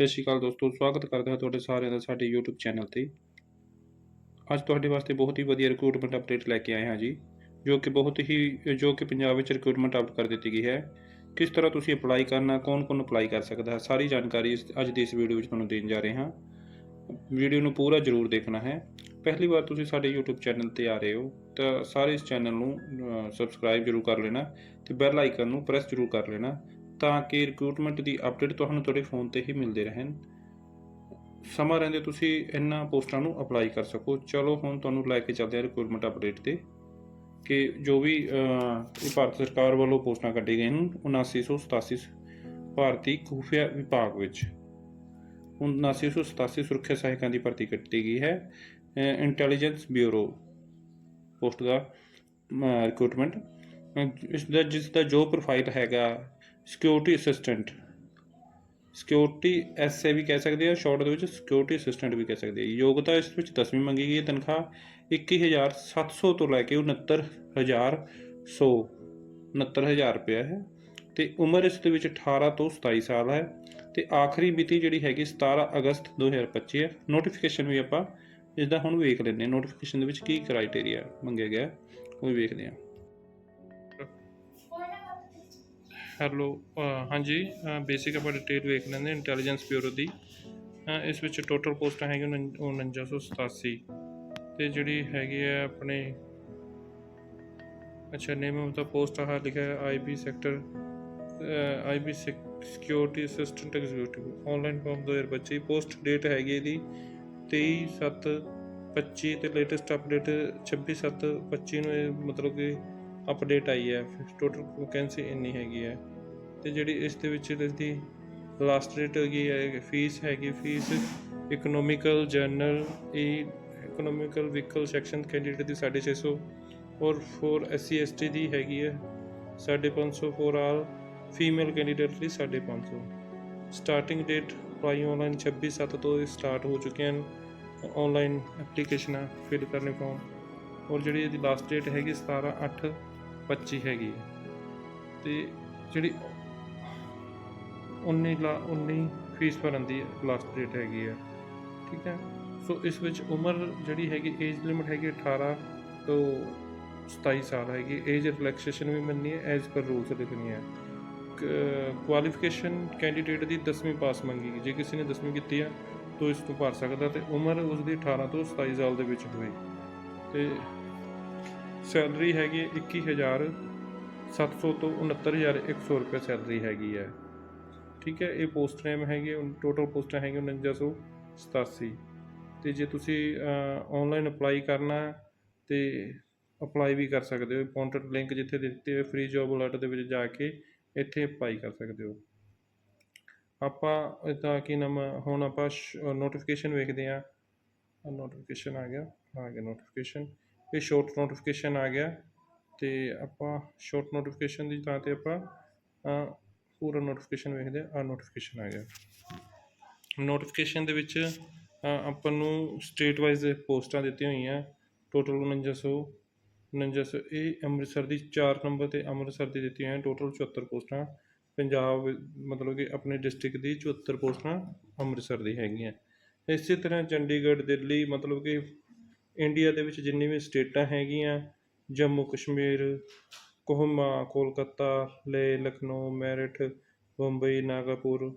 ਸਤਿ ਸ਼੍ਰੀ ਅਕਾਲ ਦੋਸਤੋ, ਸਵਾਗਤ ਕਰਦਾ ਹਾਂ ਤੁਹਾਡੇ ਸਾਰਿਆਂ ਦਾ ਸਾਡੇ YouTube ਚੈਨਲ ਤੇ। ਅੱਜ ਤੁਹਾਡੇ ਵਾਸਤੇ ਬਹੁਤ ਹੀ ਵਧੀਆ ਰਿਕਰੂਟਮੈਂਟ ਅਪਡੇਟ ਲੈ ਕੇ ਆਏ ਹਾਂ ਜੀ, ਜੋ ਕਿ ਬਹੁਤ ਹੀ, ਜੋ ਕਿ ਪੰਜਾਬ ਵਿੱਚ ਰਿਕਰੂਟਮੈਂਟ ਆਊਟ ਕਰ ਦਿੱਤੀ ਗਈ ਹੈ। ਕਿਸ ਤਰ੍ਹਾਂ ਤੁਸੀਂ ਅਪਲਾਈ ਕਰਨਾ, ਕੌਣ-ਕੌਣ ਅਪਲਾਈ ਕਰ ਸਕਦਾ ਹੈ, ਸਾਰੀ ਜਾਣਕਾਰੀ ਇਸ- ਅੱਜ ਦੀ ਇਸ ਵੀਡੀਓ ਵਿੱਚ ਤੁਹਾਨੂੰ ਦੇਣ ਜਾ ਰਹੇ ਹਾਂ। ਵੀਡੀਓ ਨੂੰ ਪੂਰਾ ਜ਼ਰੂਰ ਦੇਖਣਾ ਹੈ। ਪਹਿਲੀ ਵਾਰ ਤੁਸੀਂ ਸਾਡੇ YouTube ਚੈਨਲ ਤੇ ਆ ਰਹੇ ਹੋ, ਤਾਂ ਸਾਰੇ ਇਸ ਚੈਨਲ ਨੂੰ ਸਬਸਕ੍ਰਾਈਬ ਜ਼ਰੂਰ ਕਰ ਲੈਣਾ ਤੇ ਬੈਲ ਆਈਕਨ ਨੂੰ ਪ੍ਰੈਸ ਜ਼ਰੂਰ ਕਰ ਲੈਣਾ ਤਾਂ ਕਿ ਰਿਕਰੂਟਮੈਂਟ ਦੀ ਅਪਡੇਟ ਤੁਹਾਨੂੰ ਤੁਹਾਡੇ ਫੋਨ ਤੇ ਹੀ ਮਿਲਦੇ ਰਹਿਣ। ਸਮਾਂ ਰਹਿੰਦੇ ਤੁਸੀਂ ਇਹਨਾਂ ਪੋਸਟਾਂ ਨੂੰ ਅਪਲਾਈ ਕਰ ਸਕੋ। ਚਲੋ ਹੁਣ ਤੁਹਾਨੂੰ ਲੈ ਕੇ ਚੱਲਦੇ ਹਾਂ ਰਿਕਰੂਟਮੈਂਟ ਅਪਡੇਟ ਤੇ, ਕਿ ਜੋ ਵੀ ਭਾਰਤ ਸਰਕਾਰ ਵੱਲੋਂ ਪੋਸਟਾਂ ਕੱਢੀ ਗਈਆਂ ਹਨ 7987 ਭਾਰਤੀ ਖੂਫੀਆ ਵਿਭਾਗ ਵਿੱਚ। 7987 ਸੁਰੱਖਿਆ ਸਹਾਇਕਾਂ ਦੀ ਭਰਤੀ ਕੀਤੀ ਗਈ ਹੈ। ਇੰਟੈਲੀਜੈਂਸ ਬਿਊਰੋ ਪੋਸਟ ਦਾ ਰਿਕਰੂਟਮੈਂਟ ਇਸ ਦਾ, ਜਿਸ ਦਾ ਜੋ ਪ੍ਰੋਫਾਈਲ ਹੈਗਾ ਸਿਕਿਉਰਿਟੀ ਅਸਿਸਟੈਂਟ। ਸਿਕਿਉਰਿਟੀ ਐਸਏ ਵੀ ਕਹਿ ਸਕਦੇ ਆ, ਸ਼ਾਰਟ ਦੇ ਵਿੱਚ ਸਿਕਿਉਰਿਟੀ ਅਸਿਸਟੈਂਟ ਵੀ ਕਹਿ ਸਕਦੇ ਆ। ਯੋਗਤਾ ਇਸ ਵਿੱਚ 10ਵੀਂ ਮੰਗੀ ਗਈ ਹੈ, ਤਨਖਾਹ 21700 ਤੋਂ ਲੈ ਕੇ 69100 69000 ਰੁਪਇਆ ਹੈ। ਤੇ ਉਮਰ ਇਸ ਦੇ ਵਿੱਚ 18 ਤੋਂ 27 ਸਾਲ ਹੈ। ਤੇ ਆਖਰੀ ਮਿਤੀ ਜਿਹੜੀ ਹੈਗੀ 17 ਅਗਸਤ 2025 ਹੈ। ਨੋਟੀਫਿਕੇਸ਼ਨ ਵੀ ਆਪਾਂ ਇਸ ਦਾ ਹੁਣ ਵੇਖ ਲੈਂਦੇ ਹਾਂ। ਨੋਟੀਫਿਕੇਸ਼ਨ ਦੇ ਵਿੱਚ ਕੀ ਕ੍ਰਾਈਟੇਰੀਆ ਮੰਗਿਆ ਗਿਆ ਉਹ ਵੀ ਵੇਖਦੇ ਹਾਂ। ਹੈਲੋ ਹਾਂਜੀ ਬੇਸਿਕ ਆਪਾਂ ਡਿਟੇਲ ਵੇਖ ਲੈਂਦੇ ਇੰਟੈਲੀਜੈਂਸ ਬਿਊਰੋ ਦੀ। ਇਸ ਵਿੱਚ ਟੋਟਲ ਪੋਸਟਾਂ ਹੈਗੀਆਂ ਉਨੰ- 4987 ਤੇ ਜਿਹੜੀ ਹੈਗੀ ਹੈ ਆਪਣੇ, ਅੱਛਾ ਨੇਮ ਆਫ ਦਾ ਪੋਸਟ ਆਹ ਲਿਖਿਆ ਹੈ IB sector IB security assistant executive online form 2025 post date ਹੈਗੀ ਇਹਦੀ 23/7/25 ਤੇ ਲੇਟੈਸਟ ਅਪਡੇਟ 26/7/25 ਨੂੰ ਇਹ ਮਤਲਬ ਕਿ ਅਪਡੇਟ ਆਈ ਹੈ ਟੋਟਲ ਵੈਕੈਂਸੀ ਇੰਨੀ ਹੈਗੀ ਹੈ ਤੇ ਜਿਹੜੀ ਇਸ ਦੇ ਵਿੱਚ ਇਸਦੀ ਲਾਸਟ ਡੇਟ ਹੈਗੀ ਹੈ ਫੀਸ ਹੈਗੀ fee economical general E economical vehicle section candidate ਦੀ 650 ਔਰ ਫੋਰ ਐਸਸੀ ਐਸਟੀ ਦੀ ਹੈਗੀ ਹੈ 550 ਫੋਰ ਆਲ ਫੀਮੇਲ ਕੈਂਡੀਡੇਟ ਲਈ 550 ਸਟਾਰਟਿੰਗ ਡੇਟ ਅਪਲਾਈ ਆਨਲਾਈਨ 26 7 ਤੋਂ ਸਟਾਰਟ ਹੋ ਚੁੱਕੇ ਹਨ ਆਨਲਾਈਨ ਐਪਲੀਕੇਸ਼ਨਾਂ ਫਿਲ ਕਰਨੇ ਫਾਰਮ ਔਰ ਜਿਹੜੀ ਇਹਦੀ ਲਾਸਟ ਡੇਟ ਹੈਗੀ 17 8 25 ਹੈਗੀ ਹੈ। ਤੇ ਜਿਹੜੀ 19 ਲਾ 19 ਫੀਸ ਭਰਨ ਦੀ ਲਾਸਟ ਡੇਟ ਹੈਗੀ ਹੈ। ਠੀਕ ਹੈ। ਸੋ ਇਸ ਵਿੱਚ ਉਮਰ ਜਿਹੜੀ ਹੈਗੀ ਏਜ ਲਿਮਿਟ ਹੈਗੀ 18 ਤੋਂ 27 ਸਾਲ ਹੈਗੀ। ਏਜ ਰਿਲੈਕਸੇਸ਼ਨ ਵੀ ਮੰਨਣੀ ਹੈ ਐਜ਼ ਪਰ ਰੂਲਸ ਲਿਖਣੀ ਹੈ। ਕੁਆਲੀਫਿਕੇਸ਼ਨ ਕੈਂਡੀਡੇਟ ਦੀ 10ਵੀਂ ਪਾਸ ਮੰਗੀ। ਜੇ ਕਿਸੇ ਨੇ 10ਵੀਂ ਕੀਤੀ ਹੈ, ਤਾਂ ਇਸ ਤੋਂ ਭਰ ਸਕਦਾ ਤੇ ਉਮਰ ਉਸ ਦੀ 18 ਤੋਂ 27 ਸਾਲ ਦੇ ਵਿੱਚ ਹੋਵੇ ਤੇ ਸੈਲਰੀ ਹੈਗੀ ਹੈ 21700 ਤੋਂ 69100 ਰੁਪਏ ਸੈਲਰੀ ਹੈਗੀ ਹੈ। ਠੀਕ ਹੈ, ਇਹ ਪੋਸਟ ਨੇਮ ਹੈਗੇ ਟੋਟਲ ਪੋਸਟਾਂ ਹੈਗੀਆਂ 4987 ਤੇ ਜੇ ਤੁਸੀਂ ਆਨਲਾਈਨ ਅਪਲਾਈ ਕਰਨਾ ਹੈ ਤੇ ਅਪਲਾਈ ਵੀ ਕਰ ਸਕਦੇ ਹੋ। ਕੰਟੈਕਟ ਲਿੰਕ ਜਿੱਥੇ ਦਿੱਤੇ ਹੋਏ ਫ੍ਰੀ ਜੌਬ ਅਲਰਟ ਦੇ ਵਿੱਚ ਜਾ ਕੇ ਇੱਥੇ ਅਪਲਾਈ ਕਰ ਸਕਦੇ ਹੋ। ਆਪਾਂ ਇਹਦਾ ਕੀ ਨਾਮ ਹੁਣ ਆਪਾਂ ਨੋਟੀਫਿਕੇਸ਼ਨ ਵੇਖਦੇ ਹਾਂ। ਨੋਟੀਫਿਕੇਸ਼ਨ ਆ ਗਿਆ ਆ ਗਿਆ ਨੋਟੀਫਿਕੇਸ਼ਨ ਇਹ ਸ਼ੋਰਟ ਨੋਟੀਫਿਕੇਸ਼ਨ ਆ ਗਿਆ ਤੇ ਆਪਾਂ ਸ਼ੋਰਟ ਨੋਟੀਫਿਕੇਸ਼ਨ ਦੀ ਥਾਂ ਤੇ ਆਪਾਂ ਪੂਰਾ ਨੋਟੀਫਿਕੇਸ਼ਨ ਵੇਖਦੇ ਆ ਨੋਟੀਫਿਕੇਸ਼ਨ ਆ ਗਿਆ। ਨੋਟੀਫਿਕੇਸ਼ਨ ਦੇ ਵਿੱਚ ਆਪਾਂ ਨੂੰ ਸਟੇਟ ਵਾਈਜ਼ ਪੋਸਟਾਂ ਦਿੱਤੀਆਂ ਹੋਈਆਂ ਟੋਟਲ 4900 4900 ਇਹ ਅੰਮ੍ਰਿਤਸਰ ਦੀ 4 ਨੰਬਰ ਤੇ ਅੰਮ੍ਰਿਤਸਰ ਦੀ ਦਿੱਤੀਆਂ ਹੋਈਆਂ ਟੋਟਲ 74 ਪੋਸਟਾਂ, ਪੰਜਾਬ, ਮਤਲਬ ਕਿ ਆਪਣੇ ਡਿਸਟ੍ਰਿਕਟ ਦੀ 74 ਪੋਸਟਾਂ ਅੰਮ੍ਰਿਤਸਰ ਦੀ ਹੈਗੀਆਂ। ਇਸੇ ਤਰ੍ਹਾਂ ਚੰਡੀਗੜ੍ਹ, ਦਿੱਲੀ, ਮਤਲਬ ਕਿ ਇੰਡੀਆ ਦੇ ਵਿੱਚ ਜਿੰਨੀ ਵੀ ਸਟੇਟਾਂ ਹੈਗੀਆਂ, ਜੰਮੂ ਕਸ਼ਮੀਰ, ਕੋਹਮਾ, ਕੋਲਕਾਤਾ ਲੇਹ ਲਖਨਊ ਮੈਰਠ ਬੰਬਈ, ਨਾਗਪੁਰ,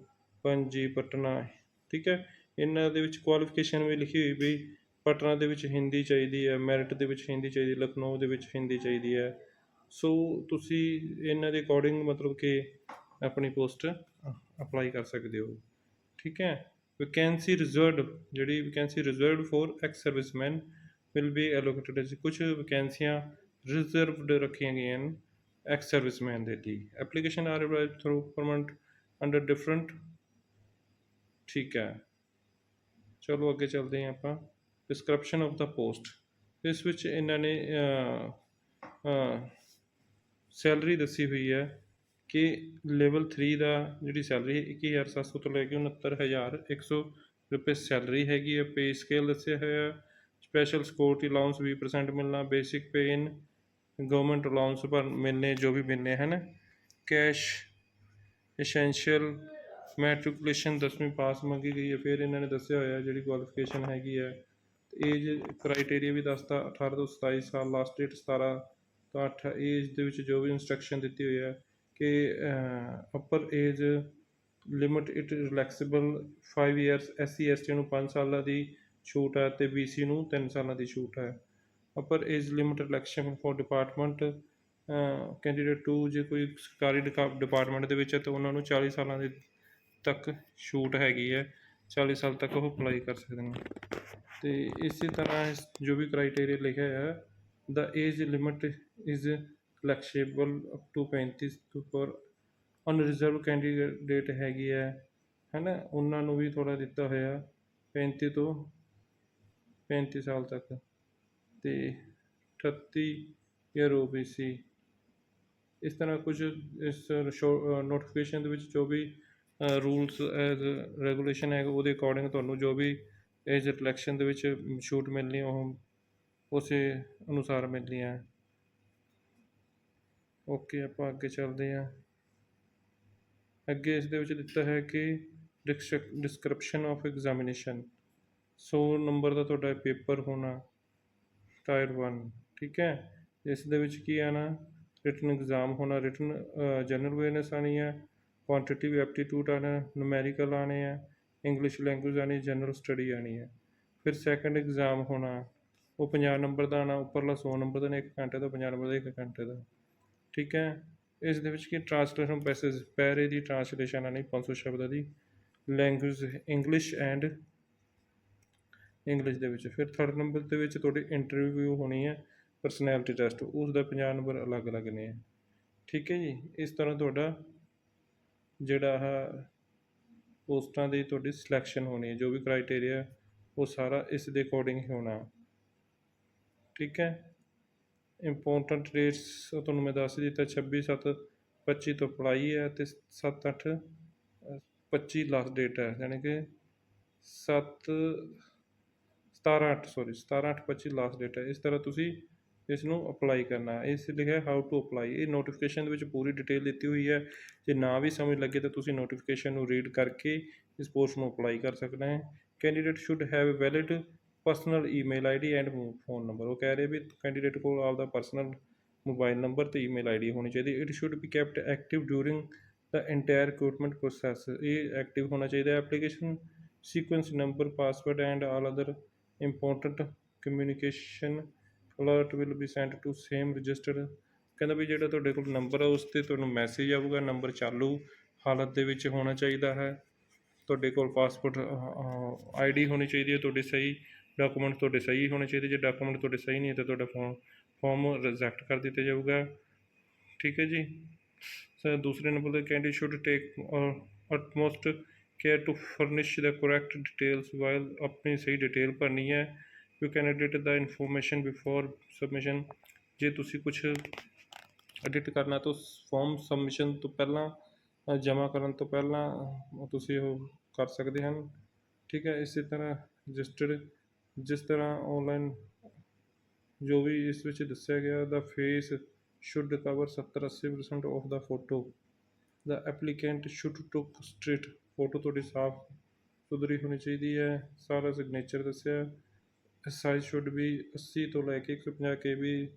ਪੰਜੀ, ਪਟਨਾ, ਠੀਕ ਹੈ। ਇਹਨਾਂ ਦੇ ਵਿੱਚ ਕੁਆਲੀਫਿਕੇਸ਼ਨ ਵੀ ਲਿਖੀ ਹੋਈ ਵੀ ਪਟਨਾ ਦੇ ਵਿੱਚ ਹਿੰਦੀ ਚਾਹੀਦੀ ਹੈ, ਮੈਰਿਟ ਦੇ ਵਿੱਚ ਹਿੰਦੀ ਚਾਹੀਦੀ, ਲਖਨਊ ਦੇ ਵਿੱਚ ਹਿੰਦੀ ਚਾਹੀਦੀ ਹੈ। ਸੋ ਤੁਸੀਂ ਇਹਨਾਂ ਦੇ ਅਕੋਰਡਿੰਗ ਮਤਲਬ ਕਿ ਆਪਣੀ ਪੋਸਟ ਅਪਲਾਈ ਕਰ ਸਕਦੇ ਹੋ, ਠੀਕ ਹੈ। ਵੈਕੈਂਸੀ ਰਿਜ਼ਰਵਡ ਜਿਹੜੀ vacancy reserved for ex serviceman will be allocated as ਕੁਝ ਵੈਕੈਂਸੀਆਂ ਰਿਜ਼ਰਵਡ ਰੱਖੀਆਂ ਗਈਆਂ ਹਨ ਐਕਸ ਸਰਵਿਸਮੈਨ ਦੇ ਲਈ। Application are applied through permanent under different ਠੀਕ ਹੈ। ਚਲੋ ਅੱਗੇ ਚੱਲਦੇ ਹਾਂ ਆਪਾਂ। ਡਿਸਕ੍ਰਿਪਸ਼ਨ ਆਫ ਦਾ ਪੋਸਟ ਇਸ ਵਿੱਚ ਇਹਨਾਂ ਨੇ ਸੈਲਰੀ ਦੱਸੀ ਹੋਈ ਹੈ ਕਿ ਲੈਵਲ 3 ਦਾ ਜਿਹੜੀ ਸੈਲਰੀ ਹੈ 21700 ਤੋਂ ਲੈ ਕੇ 69100 ਰੁਪਏ ਸੈਲਰੀ ਹੈਗੀ ਹੈ। ਪੇ ਸਕੇਲ ਦੱਸਿਆ ਹੋਇਆ ਸਪੈਸ਼ਲ ਸਿਕਿਉਰਿਟੀ ਅਲਾਉਂਸ 20% ਮਿਲਣਾ basic pay in government allowance ਪਰ ਮਿਲਨੇ, ਜੋ ਵੀ ਮਿਲਨੇ, ਹਨ? ਕੈਸ਼ ਐਸੈਂਸ਼ੀਅਲ ਮੈਟ੍ਰਿਕੂਲੇਸ਼ਨ 10ਵੀਂ ਪਾਸ ਮੰਗੀ ਗਈ ਹੈ। ਫਿਰ ਇਹਨਾਂ ਨੇ ਦੱਸਿਆ ਹੋਇਆ ਜਿਹੜੀ ਕੁਆਲੀਫਿਕੇਸ਼ਨ ਹੈਗੀ ਹੈ। ਏਜ ਕ੍ਰਾਈਟੇਰੀਆ ਵੀ ਦੱਸਤਾ 18 ਤੋਂ 27 ਸਾਲ ਲਾਸਟ ਡੇਟ 17 ਤੋਂ 8 ਏਜ ਦੇ ਵਿੱਚ ਜੋ ਵੀ ਇੰਸਟਰਕਸ਼ਨ ਦਿੱਤੀ ਹੋਈ ਹੈ ਕਿ upper age limit it relaxable 5 years SC ST ਨੂੰ 5 ਸਾਲਾਂ ਦੀ ਛੂਟ ਹੈ ਤੇ ਬੀਸੀ ਨੂੰ 3 ਸਾਲਾਂ ਦੀ ਛੂਟ ਹੈ। Upper age limit relaxation for department candidate 2 ਜੇ ਕੋਈ ਸਰਕਾਰੀ ਡਿਪਾਰਟਮੈਂਟ ਦੇ ਵਿੱਚ ਹੈ ਤਾਂ ਉਹਨਾਂ ਨੂੰ 40 ਸਾਲਾਂ ਦੇ ਤੱਕ ਛੂਟ ਹੈਗੀ ਹੈ। 40 ਸਾਲ ਤੱਕ ਉਹ ਅਪਲਾਈ ਕਰ ਸਕਦੇ ਨੇ। ਤੇ ਇਸੇ ਤਰ੍ਹਾਂ ਇਸ ਜੋ ਵੀ ਕ੍ਰਾਈਟੇਰੀਆ ਲਿਖਿਆ ਹੈ ਦਾ age limit is flexible up to 35 ਤੋਂ ਫॉर ਅਨਰਿਜ਼ਰਵ ਕੈਂਡੀਡੇਟ ਹੈਗੀ ਹੈ। ਹੈਨਾ? ਉਹਨਾਂ ਨੂੰ ਵੀ ਥੋੜਾ ਦਿੱਤਾ ਹੋਇਆ 35 ਤੋਂ 35 ਸਾਲ ਤੱਕ ਤੇ 38 ਈਅਰ ਓਬੀਸੀ ਇਸ ਤਰ੍ਹਾਂ ਕੁਝ ਇਸ ਨੋਟੀਫਿਕੇਸ਼ਨ ਦੇ ਵਿੱਚ ਜੋ ਵੀ ਰੂਲਸ ਐਜ਼ ਰੈਗੂਲੇਸ਼ਨ ਹੈ ਉਹਦੇ ਅਕੋਰਡਿੰਗ ਤੁਹਾਨੂੰ ਜੋ ਵੀ ਏਜ ਰਿਲੈਕਸ਼ਨ ਦੇ ਵਿੱਚ ਛੂਟ ਮਿਲਣੀ ਉਹ ਉਸੇ ਅਨੁਸਾਰ ਮਿਲਣੀ ਹੈ ਓਕੇ ਆਪਾਂ ਅੱਗੇ ਚੱਲਦੇ ਹਾਂ। ਅੱਗੇ ਇਸ ਦੇ ਵਿੱਚ ਦਿੱਤਾ ਹੈ ਕਿ ਡਿਸਕ੍ਰਿਪਸ਼ਨ ਆਫ ਐਗਜ਼ਾਮੀਨੇਸ਼ਨ 100 ਨੰਬਰ ਦਾ ਤੁਹਾਡਾ ਪੇਪਰ ਹੋਣਾ, ਟਾਇਰ 1 ਠੀਕ ਹੈ? ਇਸ ਦੇ ਵਿੱਚ ਕੀ ਆਣਾ? ਰਿਟਨ ਐਗਜ਼ਾਮ ਹੋਣਾ ਰਿਟਨ ਜਨਰਲ ਅਵੇਅਰਨੈਸ ਆਣੀ ਹੈ ਕੁਆਂਟੀਟਿਵ ਐਪਟੀਟਿਊਡ ਆਣਾ ਨੂਮੈਰੀਕਲ ਆਣੇ ਆ ਇੰਗਲਿਸ਼ ਲੈਂਗੁਏਜ ਆਣੀ ਜਨਰਲ ਸਟੱਡੀ ਆਣੀ ਹੈ। ਫਿਰ ਸੈਕੰਡ ਐਗਜ਼ਾਮ ਹੋਣਾ, ਉਹ 50 ਨੰਬਰ ਦਾ ਆਣਾ, ਉੱਪਰਲਾ 100 ਨੰਬਰ ਦਾ ਨੇ 1 ਘੰਟੇ ਦਾ 50 ਨੰਬਰ ਦਾ 1 ਘੰਟੇ ਦਾ, ਠੀਕ ਹੈ? ਇਸ ਦੇ ਵਿੱਚ ਕੀ ਟ੍ਰਾਂਸਲੇਸ਼ਨ ਪੈਸੇਜ ਪੈਰੇ ਦੀ ਟ੍ਰਾਂਸਲੇਸ਼ਨ ਆਣੀ 500 ਸ਼ਬਦਾਂ ਦੀ ਲੈਂਗੁਏਜ ਇੰਗਲਿਸ਼ ਐਂਡ ਇੰਗਲਿਸ਼ ਦੇ ਵਿੱਚ। ਫਿਰ ਥਰਡ ਨੰਬਰ ਦੇ ਵਿੱਚ ਤੁਹਾਡੀ ਇੰਟਰਵਿਊ ਹੋਣੀ ਹੈ ਪਰਸਨੈਲਿਟੀ ਟੈਸਟ ਉਸ ਦਾ 50 ਨੰਬਰ ਅਲੱਗ-ਅਲੱਗ ਨੇ। ਠੀਕ ਹੈ ਜੀ? ਇਸ ਤਰ੍ਹਾਂ ਤੁਹਾਡਾ ਜਿਹੜਾ ਹੈ ਪੋਸਟਾਂ ਦੀ ਤੁਹਾਡੀ ਸਿਲੈਕਸ਼ਨ ਹੋਣੀ ਹੈ, ਜੋ ਵੀ ਕ੍ਰਾਈਟੇਰੀਆ ਉਹ ਸਾਰਾ ਇਸ ਦੇ ਅਕੋਰਡਿੰਗ ਹੀ ਹੋਣਾ। ਠੀਕ ਹੈ? ਇੰਪੋਰਟੈਂਟ ਡੇਟਸ ਤੁਹਾਨੂੰ ਮੈਂ ਦੱਸ ਦਿੱਤਾ 26 7 25 ਤੋਂ ਅਪਲਾਈ ਹੈ ਤੇ 7 8 25 ਲਾਸਟ ਡੇਟ ਹੈ। ਯਾਨੀ ਕਿ 7 17 8 ਸੌਰੀ 17 8 25 ਲਾਸਟ ਡੇਟ ਹੈ। ਇਸ ਤਰ੍ਹਾਂ ਤੁਸੀਂ ਇਸ ਨੂੰ ਅਪਲਾਈ ਕਰਨਾ ਹੈ। ਇਸ ਲਿਖਿਆ ਹਾਊ ਟੂ ਅਪਲਾਈ ਇਹ ਨੋਟੀਫਿਕੇਸ਼ਨ ਦੇ ਵਿੱਚ ਪੂਰੀ ਡਿਟੇਲ ਦਿੱਤੀ ਹੋਈ ਹੈ। ਜੇ ਨਾ ਵੀ ਸਮਝ ਲੱਗੇ ਤਾਂ ਤੁਸੀਂ ਨੋਟੀਫਿਕੇਸ਼ਨ ਨੂੰ ਰੀਡ ਕਰਕੇ ਇਸ ਪੋਸਟ ਨੂੰ ਅਪਲਾਈ ਕਰ ਸਕਦੇ ਹੈ। Candidate should have valid personal email ID and phone number ਉਹ ਕਹਿ ਰਹੇ ਵੀ ਕੈਂਡੀਡੇਟ ਕੋਲ ਆਪਦਾ ਪਰਸਨਲ ਮੋਬਾਈਲ ਨੰਬਰ ਤੇ ਈਮੇਲ ਆਈਡੀ ਹੋਣੀ ਚਾਹੀਦੀ it should be kept active during the entire recruitment process ਇਹ ਐਕਟਿਵ ਹੋਣਾ ਚਾਹੀਦਾ application sequence number password and all other important communication alert will be sent to same register ਕਹਿੰਦਾ ਵੀ ਜਿਹੜਾ ਤੁਹਾਡੇ ਕੋਲ ਨੰਬਰ ਆ, ਉਸ ਤੇ ਤੁਹਾਨੂੰ ਮੈਸੇਜ ਆਊਗਾ ਨੰਬਰ ਚਾਲੂ ਹਾਲਤ ਦੇ ਵਿੱਚ ਹੋਣਾ ਚਾਹੀਦਾ ਹੈ। ਤੁਹਾਡੇ ਕੋਲ ਪਾਸਪੋਰਟ ਆਈਡੀ ਹੋਣੀ ਚਾਹੀਦੀ ਹੈ, ਤੁਹਾਡੇ ਸਹੀ ਡਾਕੂਮੈਂਟ ਤੁਹਾਡੇ ਸਹੀ ਹੋਣੇ ਚਾਹੀਦੇ। ਜੇ ਡਾਕੂਮੈਂਟ ਤੁਹਾਡੇ ਸਹੀ ਨਹੀਂ ਤਾਂ ਤੁਹਾਡਾ ਫਾਰਮ ਫਾਰਮ ਰਿਜੈਕਟ ਕਰ ਦਿੱਤਾ ਜਾਊਗਾ। ਠੀਕ ਹੈ ਜੀ। ਸਰ, ਦੂਸਰੇ ਨੰਬਰ ਤੇ candidate should take utmost care to furnish the correct details while ਆਪਣੀ ਸਹੀ ਡਿਟੇਲ ਭਰਨੀ ਹੈ you can edit the information before submission ਜੇ ਤੁਸੀਂ ਕੁਝ ਐਡਿਟ ਕਰਨਾ ਤਾਂ ਫਾਰਮ ਸਬਮਿਸ਼ਨ ਤੋਂ ਪਹਿਲਾਂ ਜਮ੍ਹਾਂ ਕਰਨ ਤੋਂ ਪਹਿਲਾਂ ਤੁਸੀਂ ਉਹ ਕਰ ਸਕਦੇ ਹਨ ਠੀਕ ਹੈ ਇਸੇ ਤਰ੍ਹਾਂ ਰਜਿਸਟਰਡ ਜਿਸ ਤਰ੍ਹਾਂ ਆਨਲਾਈਨ ਜੋ ਵੀ ਇਸ ਵਿੱਚ ਦੱਸਿਆ ਗਿਆ ਦਾ face should cover 70 80% of the photo the applicant should took straight photo ਤੁਹਾਡੀ ਸਾਫ਼ ਸੁਧਰੀ ਹੋਣੀ ਚਾਹੀਦੀ ਹੈ, ਸਾਰਾ ਸਿਗਨੇਚਰ ਦੱਸਿਆ। ਸਾਈਜ਼ ਸ਼ੁੱਡ ਵੀ 80 ਤੋਂ ਲੈ ਕੇ 150 ਕੇਬੀ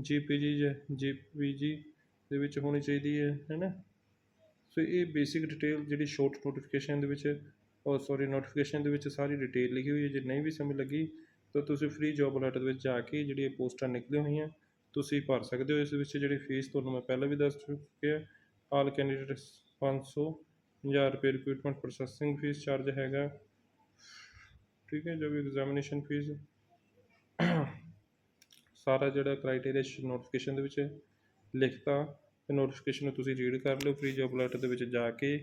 ਜੀਪੀਜੀ ਜਾਂ ਜੀਪੀਜੀ ਦੇ ਵਿੱਚ ਹੋਣੀ ਚਾਹੀਦੀ ਹੈ ਹੈਨਾ ਸੋ ਇਹ ਬੇਸਿਕ ਡਿਟੇਲ ਜਿਹੜੀ ਸ਼ੋਰਟ ਨੋਟੀਫਿਕੇਸ਼ਨ ਦੇ ਵਿੱਚ ਔਰ ਸੌਰੀ ਨੋਟੀਫਿਕੇਸ਼ਨ ਦੇ ਵਿੱਚ ਸਾਰੀ ਡਿਟੇਲ ਲਿਖੀ ਹੋਈ ਹੈ। ਜੇ ਨਹੀਂ ਵੀ ਸਮਝ ਲੱਗੀ, ਤਾਂ ਤੁਸੀਂ ਫ੍ਰੀ ਜੌਬ ਅਲਰਟ ਦੇ ਵਿੱਚ ਜਾ ਕੇ ਜਿਹੜੀ ਇਹ ਪੋਸਟਾਂ ਨਿਕਲੀਆਂ ਹੋਈਆਂ, ਤੁਸੀਂ ਭਰ ਸਕਦੇ ਹੋ। ਇਸ ਵਿੱਚ ਜਿਹੜੀ ਫੀਸ ਤੁਹਾਨੂੰ ਮੈਂ ਪਹਿਲਾਂ ਵੀ ਦੱਸ ਚੁੱਕਿਆ ਆਲ ਕੈਂਡੀਡੇਟਸ 500 ਹਜ਼ਾਰ ਰੁਪਏ ਰਿਕਰੂਟਮੈਂਟ ਪ੍ਰੋਸੈਸਿੰਗ ਫੀਸ ਚਾਰਜ ਹੈਗਾ। ਠੀਕ ਹੈ, ਜੋ ਵੀ ਐਗਜ਼ਾਮੀਨੇਸ਼ਨ ਫੀਸ ਸਾਰਾ ਜਿਹੜਾ ਕ੍ਰਾਈਟੇਰੀਆ ਨੋਟੀਫਿਕੇਸ਼ਨ ਦੇ ਵਿੱਚ ਲਿਖਤਾ, ਤੇ ਨੋਟੀਫਿਕੇਸ਼ਨ ਨੂੰ ਤੁਸੀਂ ਰੀਡ ਕਰ ਲਿਓ ਫ੍ਰੀ ਜੌਬ ਅਲਰਟ ਦੇ ਵਿੱਚ ਜਾ ਕੇ,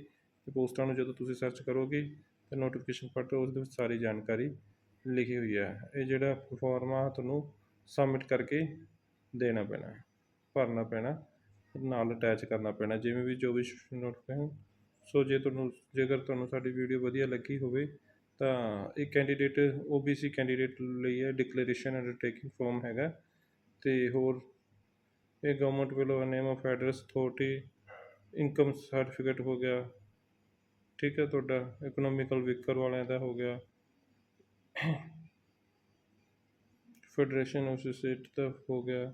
ਤੇ ਪੋਸਟਾਂ ਨੂੰ ਜਦੋਂ ਤੁਸੀਂ ਸਰਚ ਕਰੋਗੇ, ਤੇ ਨੋਟੀਫਿਕੇਸ਼ਨ ਪੜ੍ਹੋ ਉਸ ਦੇ ਵਿੱਚ ਸਾਰੀ ਜਾਣਕਾਰੀ ਲਿਖੀ ਹੋਈ ਹੈ। ਇਹ ਜਿਹੜਾ ਫਾਰਮ ਆ, ਤੁਹਾਨੂੰ ਸਬਮਿਟ ਕਰਕੇ ਦੇਣਾ ਪੈਣਾ, ਭਰਨਾ ਪੈਣਾ। ਨਾਲ ਅਟੈਚ ਕਰਨਾ ਪੈਣਾ, ਜਿਵੇਂ ਵੀ ਜੋ ਵੀ ਨੋਟੀਫਿਕੇਸ਼ਨ ਸੋ ਜੇ ਤੁਹਾਨੂੰ, ਜੇਕਰ ਤੁਹਾਨੂੰ ਸਾਡੀ ਵੀਡੀਓ ਵਧੀਆ ਲੱਗੀ ਹੋਵੇ, ਤਾਂ ਇਹ ਕੈਂਡੀਡੇਟ OBC ਕੈਂਡੀਡੇਟ ਲਈ ਹੈ ਡਿਕਲੇਰੇਸ਼ਨ ਅੰਡਰਟੇਕਿੰਗ ਫਾਰਮ ਹੈਗਾ। ਤੇ ਹੋਰ, ਇਹ ਗਵਰਨਮੈਂਟ ਵੱਲੋਂ name of address authority income certificate ਹੋ ਗਿਆ। ਠੀਕ ਹੈ, ਤੁਹਾਡਾ ਇਕਨੋਮਿਕਲ ਵੀਕਰ ਵਾਲਿਆਂ ਦਾ ਹੋ ਗਿਆ। ਫੈਡਰੇਸ਼ਨ ਐਸੋਸੀਏਟ ਦਾ ਹੋ ਗਿਆ।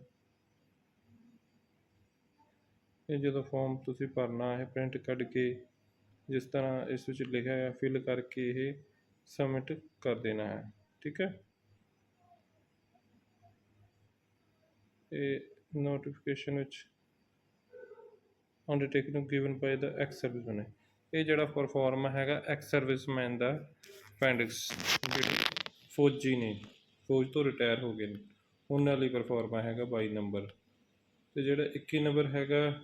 ਇਹ ਜਦੋਂ ਫਾਰਮ ਤੁਸੀਂ ਭਰਨਾ ਹੈ ਪ੍ਰਿੰਟ ਕੱਢ ਕੇ ਜਿਸ ਤਰ੍ਹਾਂ ਇਸ ਵਿੱਚ ਲਿਖਿਆ ਹੈ ਫਿਲ ਕਰਕੇ ਇਹ ਸਬਮਿਟ ਕਰ ਦੇਣਾ ਹੈ, ਠੀਕ ਹੈ? ਇਹ ਨੋਟੀਫਿਕੇਸ਼ਨ ਵਿੱਚ ਅੰਡਰਟੇਕਿੰਗ ਗਿਵਨ ਬਾਈ ਦਾ ਐਕਸ ਸਰਵਿਸਮੈਨ ਹੈ ਇਹ ਜਿਹੜਾ ਪਰਫਾਰਮ ਹੈਗਾ ਐਕਸ ਸਰਵਿਸਮੈਨ ਦਾ ਅਪੈਂਡਿਕਸ ਜਿਹੜੇ ਫੌਜੀ ਨੇ, ਫੌਜ ਤੋਂ ਰਿਟਾਇਰ ਹੋ ਗਏ ਨੇ, ਉਹਨਾਂ ਲਈ ਪਰਫਾਰਮਾ ਹੈਗਾ 22 ਨੰਬਰ। ਤੇ ਜਿਹੜਾ 21 ਨੰਬਰ ਹੈਗਾ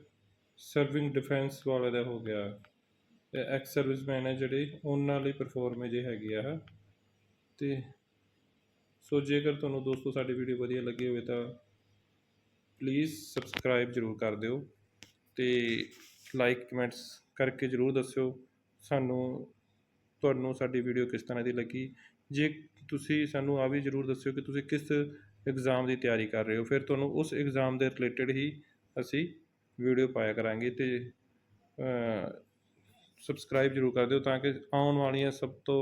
ਸਰਵਿੰਗ ਡਿਫੈਂਸ ਵਾਲੇ ਦਾ ਹੋ ਗਿਆ। ਤੇ ਐਕਸ ਸਰਵਿਸਮੈਨ ਹੈ ਜਿਹੜੇ, ਉਹਨਾਂ ਲਈ ਪਰਫਾਰਮੇ ਜੇ ਹੈਗੀ ਆ। ਤੇ ਸੋ ਜੇਕਰ ਤੁਹਾਨੂੰ ਦੋਸਤੋ ਸਾਡੀ ਵੀਡੀਓ ਵਧੀਆ ਲੱਗੀ ਹੋਵੇ ਤਾਂ ਪਲੀਜ਼ ਸਬਸਕ੍ਰਾਈਬ ਜ਼ਰੂਰ ਕਰ ਦਿਓ ਤੇ ਲਾਈਕ ਕਮੈਂਟਸ ਕਰਕੇ ਜ਼ਰੂਰ ਦੱਸਿਓ ਸਾਨੂੰ, ਤੁਹਾਨੂੰ ਸਾਡੀ ਵੀਡੀਓ ਕਿਸ ਤਰ੍ਹਾਂ ਦੀ ਲੱਗੀ। ਜੇ ਤੁਸੀਂ ਸਾਨੂੰ ਆ ਵੀ ਜ਼ਰੂਰ ਦੱਸਿਓ ਕਿ ਤੁਸੀਂ ਕਿਸ ਐਗਜ਼ਾਮ ਦੀ ਤਿਆਰੀ ਕਰ ਰਹੇ ਹੋ, ਫਿਰ ਤੁਹਾਨੂੰ ਉਸ ਐਗਜ਼ਾਮ ਦੇ ਰਿਲੇਟਡ ਹੀ ਅਸੀਂ ਵੀਡੀਓ ਪਾਇਆ ਕਰਾਂਗੇ ਤੇ ਸਬਸਕ੍ਰਾਈਬ ਜ਼ਰੂਰ ਕਰ ਦਿਓ ਤਾਂ ਕਿ ਆਉਣ ਵਾਲੀਆਂ ਸਭ ਤੋਂ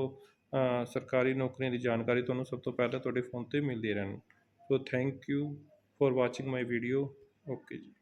ਸਰਕਾਰੀ ਨੌਕਰੀਆਂ ਦੀ ਜਾਣਕਾਰੀ ਤੁਹਾਨੂੰ ਸਭ ਤੋਂ ਪਹਿਲਾਂ ਤੁਹਾਡੇ ਫੋਨ ਤੇ ਮਿਲਦੀ ਰਹਿਣ। So thank you for watching my video okay ਜੀ।